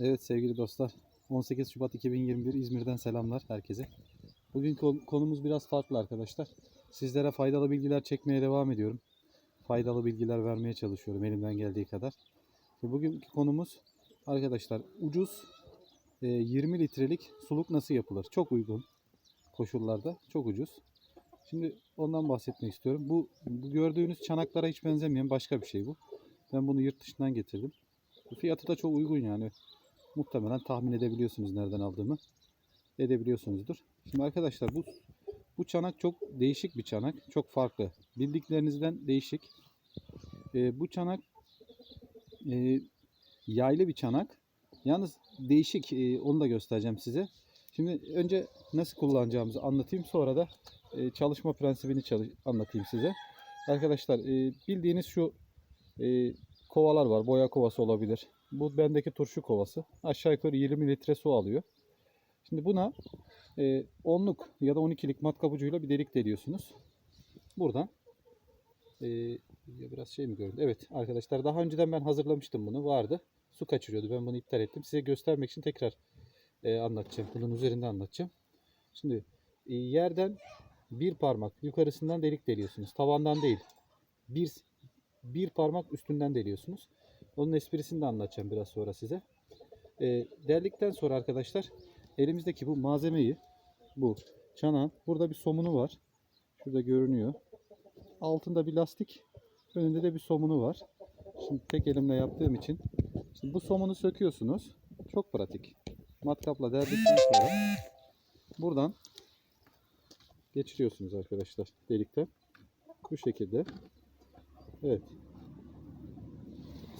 Evet sevgili dostlar 18 Şubat 2021 İzmir'den selamlar herkese. Bugün konumuz biraz farklı arkadaşlar. Sizlere faydalı bilgiler çekmeye devam ediyorum. Faydalı bilgiler vermeye çalışıyorum elimden geldiği kadar. Bugünkü konumuz arkadaşlar ucuz e, 20 litrelik suluk nasıl yapılır? Çok uygun koşullarda çok ucuz. Şimdi ondan bahsetmek istiyorum. Bu, bu gördüğünüz çanaklara hiç benzemeyen başka bir şey bu. Ben bunu yurt dışından getirdim. Fiyatı da çok uygun yani. Muhtemelen tahmin edebiliyorsunuz nereden aldığımı. Edebiliyorsunuzdur. Şimdi arkadaşlar bu bu çanak çok değişik bir çanak. Çok farklı. Bildiklerinizden değişik. Ee, bu çanak e, yaylı bir çanak. Yalnız değişik. e, onu da göstereceğim size. Şimdi önce nasıl kullanacağımızı anlatayım. Sonra da e, çalışma prensibini çalış anlatayım size. Arkadaşlar e, bildiğiniz şu e, kovalar var. Boya kovası olabilir. Bu bendeki turşu kovası. Aşağı yukarı 20 litre su alıyor. Şimdi buna e, 10'luk ya da 12'lik matkap ucuyla bir delik deliyorsunuz. Buradan e, biraz şey mi göründü? Evet arkadaşlar daha önceden ben hazırlamıştım bunu. Vardı. Su kaçırıyordu. Ben bunu iptal ettim. Size göstermek için tekrar e, anlatacağım. Bunun üzerinde anlatacağım. Şimdi e, yerden bir parmak yukarısından delik deliyorsunuz. Tavandan değil. Bir bir parmak üstünden deliyorsunuz. Onun esprisini de anlatacağım biraz sonra size. E, derdikten sonra arkadaşlar elimizdeki bu malzemeyi bu çanağın burada bir somunu var. Şurada görünüyor. Altında bir lastik. Önünde de bir somunu var. Şimdi tek elimle yaptığım için. Şimdi bu somunu söküyorsunuz. Çok pratik. Matkapla derdikten sonra buradan geçiriyorsunuz arkadaşlar delikten. Bu şekilde. Evet.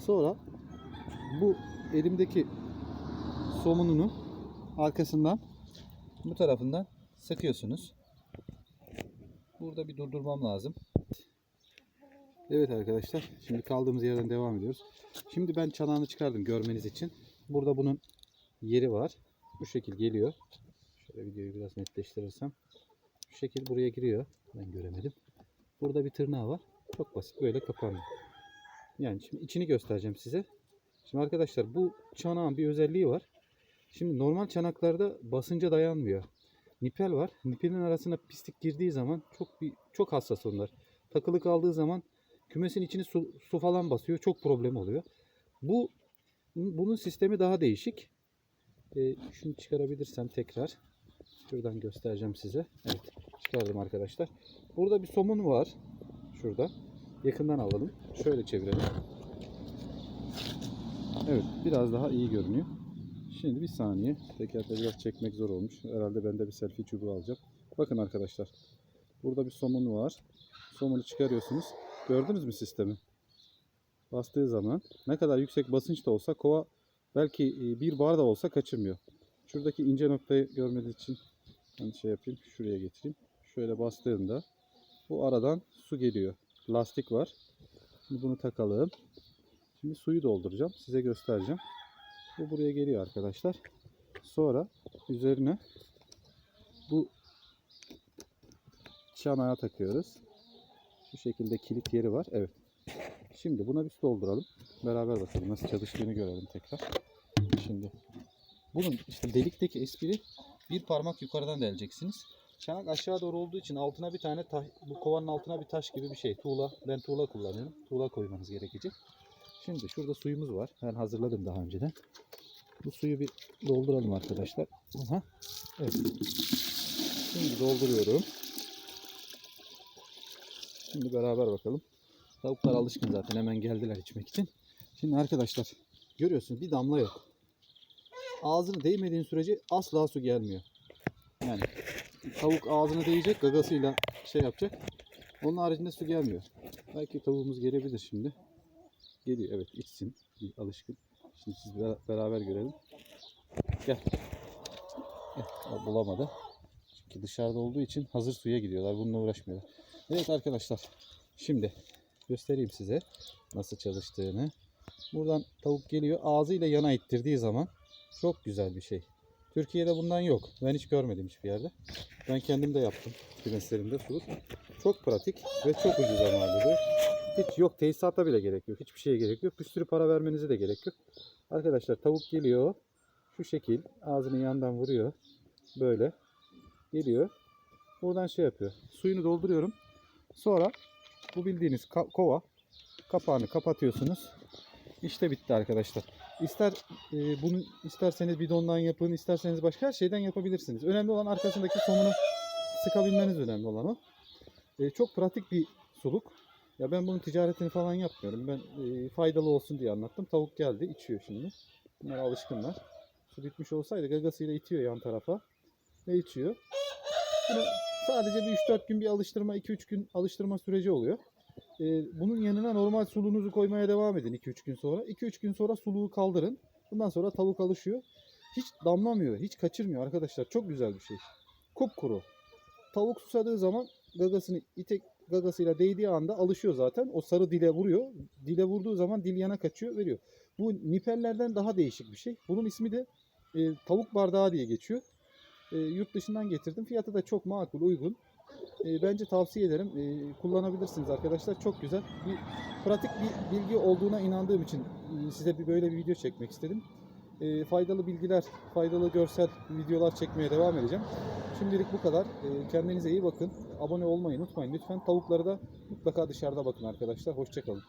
Sonra bu elimdeki somununu arkasından bu tarafından sıkıyorsunuz. Burada bir durdurmam lazım. Evet arkadaşlar şimdi kaldığımız yerden devam ediyoruz. Şimdi ben çanağını çıkardım görmeniz için. Burada bunun yeri var. Bu şekil geliyor. Şöyle videoyu biraz netleştirirsem. Şu şekil buraya giriyor. Ben göremedim. Burada bir tırnağı var. Çok basit böyle kapanıyor. Yani şimdi içini göstereceğim size. Şimdi arkadaşlar bu çanağın bir özelliği var. Şimdi normal çanaklarda basınca dayanmıyor. Nipel var. Nipelin arasına pislik girdiği zaman çok bir çok hassas onlar. Takılı kaldığı zaman kümesin içini su, su falan basıyor. Çok problem oluyor. Bu bunun sistemi daha değişik. Ee, şunu çıkarabilirsem tekrar şuradan göstereceğim size. Evet, çıkardım arkadaşlar. Burada bir somun var. Şurada. Yakından alalım. Şöyle çevirelim. Evet biraz daha iyi görünüyor. Şimdi bir saniye. Tekerde biraz çekmek zor olmuş. Herhalde ben de bir selfie çubuğu alacağım. Bakın arkadaşlar. Burada bir somun var. Somunu çıkarıyorsunuz. Gördünüz mü sistemi? Bastığı zaman ne kadar yüksek basınç da olsa kova belki e, bir bar da olsa kaçırmıyor. Şuradaki ince noktayı görmeniz için ben şey yapayım. Şuraya getireyim. Şöyle bastığında bu aradan su geliyor. Lastik var. Şimdi bunu takalım. Şimdi suyu dolduracağım. Size göstereceğim. Bu buraya geliyor arkadaşlar. Sonra üzerine bu çanağa takıyoruz. Şu şekilde kilit yeri var. Evet. Şimdi buna bir su dolduralım. Beraber bakalım nasıl çalıştığını görelim tekrar. Şimdi bunun işte delikteki espri bir parmak yukarıdan deleceksiniz. Çanak aşağı doğru olduğu için altına bir tane taş, bu kovanın altına bir taş gibi bir şey. Tuğla. Ben tuğla kullanıyorum. Tuğla koymanız gerekecek. Şimdi şurada suyumuz var. Ben hazırladım daha önceden. Bu suyu bir dolduralım arkadaşlar. Aha. Evet. Şimdi dolduruyorum. Şimdi beraber bakalım. Tavuklar alışkın zaten hemen geldiler içmek için. Şimdi arkadaşlar görüyorsunuz bir damla yok. Ağzını değmediğin sürece asla su gelmiyor. Yani tavuk ağzına değecek gagasıyla şey yapacak. Onun haricinde su gelmiyor. Belki tavuğumuz gelebilir şimdi. Geliyor evet içsin. Alışkın. Şimdi siz beraber görelim. Gel. Gel. Bulamadı. Çünkü dışarıda olduğu için hazır suya gidiyorlar. Bununla uğraşmıyorlar. Evet arkadaşlar. Şimdi göstereyim size nasıl çalıştığını. Buradan tavuk geliyor. Ağzıyla yana ittirdiği zaman çok güzel bir şey. Türkiye'de bundan yok. Ben hiç görmedim hiçbir yerde. Ben kendim de yaptım kümeslerimde suluk. Çok pratik ve çok ucuz ama Hiç yok tesisata bile gerek yok. Hiçbir şeye gerek yok. Bir sürü para vermenize de gerek yok. Arkadaşlar tavuk geliyor. Şu şekil ağzını yandan vuruyor. Böyle geliyor. Buradan şey yapıyor. Suyunu dolduruyorum. Sonra bu bildiğiniz kova kapağını kapatıyorsunuz. İşte bitti arkadaşlar. İster e, bunu isterseniz bidondan yapın, isterseniz başka her şeyden yapabilirsiniz. Önemli olan arkasındaki somunu sıkabilmeniz önemli olan o. E, çok pratik bir suluk. Ya ben bunun ticaretini falan yapmıyorum. Ben e, faydalı olsun diye anlattım. Tavuk geldi, içiyor şimdi. Bunlar alışkınlar. Su bitmiş olsaydı gagasıyla itiyor yan tarafa ve içiyor. Bunu sadece bir 3-4 gün bir alıştırma, 2-3 gün alıştırma süreci oluyor. Ee, bunun yanına normal suluğunuzu koymaya devam edin 2-3 gün sonra. 2-3 gün sonra suluğu kaldırın. Bundan sonra tavuk alışıyor. Hiç damlamıyor, hiç kaçırmıyor arkadaşlar. Çok güzel bir şey. Kupkuru. Tavuk susadığı zaman gagasını itek gagasıyla değdiği anda alışıyor zaten. O sarı dile vuruyor. Dile vurduğu zaman dil yana kaçıyor, veriyor. Bu nipellerden daha değişik bir şey. Bunun ismi de e, tavuk bardağı diye geçiyor. E, yurt dışından getirdim. Fiyatı da çok makul, uygun. E, bence tavsiye ederim. E, kullanabilirsiniz arkadaşlar. Çok güzel. Bir pratik bir bilgi olduğuna inandığım için e, size bir böyle bir video çekmek istedim. E, faydalı bilgiler, faydalı görsel videolar çekmeye devam edeceğim. Şimdilik bu kadar. E, kendinize iyi bakın. Abone olmayı unutmayın lütfen. Tavukları da mutlaka dışarıda bakın arkadaşlar. Hoşçakalın.